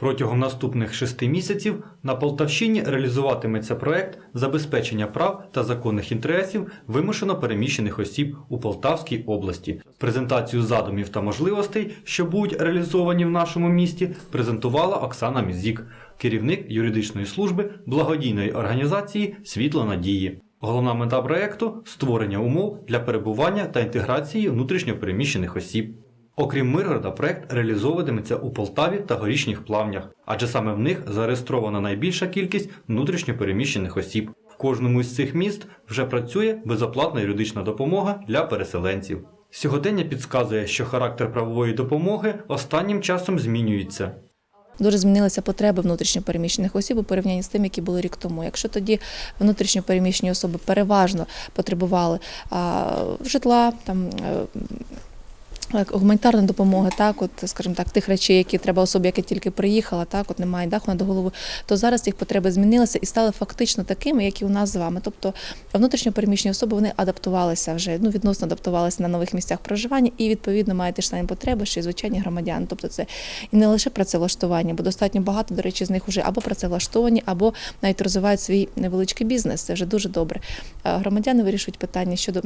Протягом наступних шести місяців на Полтавщині реалізуватиметься проект забезпечення прав та законних інтересів вимушено переміщених осіб у Полтавській області. Презентацію задумів та можливостей, що будуть реалізовані в нашому місті, презентувала Оксана Мізік, керівник юридичної служби благодійної організації Світло надії. Головна мета проекту створення умов для перебування та інтеграції внутрішньопереміщених осіб. Окрім Миргорода, проект реалізовуватиметься у Полтаві та горішніх плавнях, адже саме в них зареєстрована найбільша кількість внутрішньопереміщених осіб. В кожному з цих міст вже працює безоплатна юридична допомога для переселенців. Сьогодення підказує, що характер правової допомоги останнім часом змінюється. Дуже змінилися потреби внутрішньопереміщених осіб у порівнянні з тим, які були рік тому. Якщо тоді внутрішньопереміщені особи переважно потребували житла, там як гуманітарної допомоги, так, от, скажімо так, тих речей, які треба особі, яка тільки приїхала, так, от немає даху над головою, то зараз їх потреби змінилися і стали фактично такими, як і у нас з вами. Тобто внутрішньопереміщені особи вони адаптувалися вже, ну відносно адаптувалися на нових місцях проживання і відповідно мають ті ж самі потреби, що й звичайні громадяни. Тобто це і не лише працевлаштування, бо достатньо багато, до речі, з них вже або працевлаштовані, або навіть розвивають свій невеличкий бізнес. Це вже дуже добре. Громадяни вирішують питання щодо.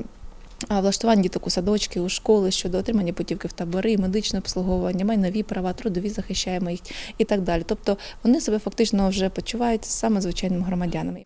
Влаштування діток у садочки, у школи щодо отримання путівки в табори, медичне обслуговування, майнові права, трудові захищаємо їх і так далі. Тобто вони себе фактично вже почувають саме звичайними громадянами.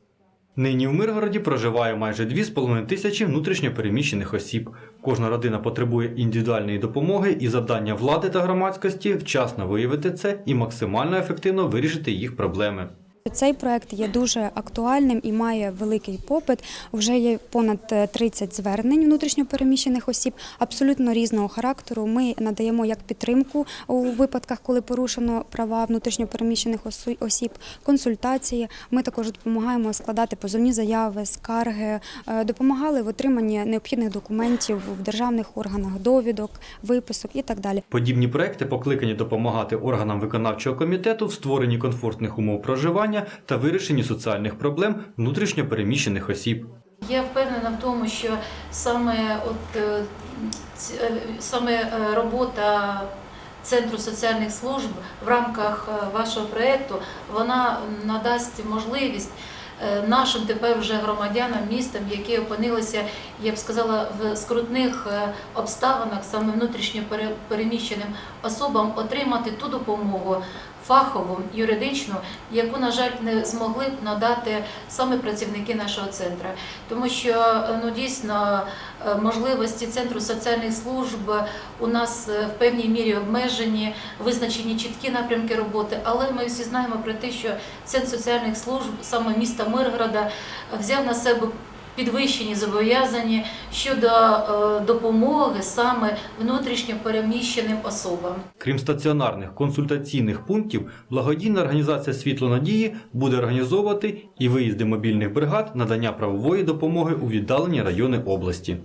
Нині в Миргороді проживає майже 2,5 тисячі внутрішньопереміщених осіб. Кожна родина потребує індивідуальної допомоги і завдання влади та громадськості вчасно виявити це і максимально ефективно вирішити їх проблеми. Цей проект є дуже актуальним і має великий попит. Вже є понад е, 30 звернень внутрішньопереміщених осіб абсолютно різного характеру. Ми надаємо як підтримку у випадках, коли порушено права внутрішньопереміщених осіб, консультації. Ми також допомагаємо складати позовні заяви, скарги, е, допомагали в отриманні необхідних документів в державних органах, довідок, виписок і так далі. Подібні проекти покликані допомагати органам виконавчого комітету в створенні комфортних умов проживання та вирішенні соціальних проблем внутрішньопереміщених осіб. Я впевнена в тому, що саме от е, е, саме е, робота Центру соціальних служб в рамках вашого проєкту вона надасть можливість нашим тепер вже громадянам містам, які опинилися, я б сказала, в скрутних обставинах, саме внутрішньо переміщеним особам отримати ту допомогу фахову, юридичну, яку, на жаль, не змогли б надати саме працівники нашого центру. Тому що е, ну дійсно е, можливості центру соціальних служб у нас е, в певній мірі обмежені, визначені чіткі напрямки роботи. Але ми всі знаємо про те, що центр соціальних служб саме міста Миргорода взяв на себе. Підвищені зобов'язання щодо е, допомоги саме внутрішньо переміщеним особам. Крім стаціонарних консультаційних пунктів, благодійна організація Світло надії буде організовувати і виїзди мобільних бригад надання правової допомоги у віддалені райони області.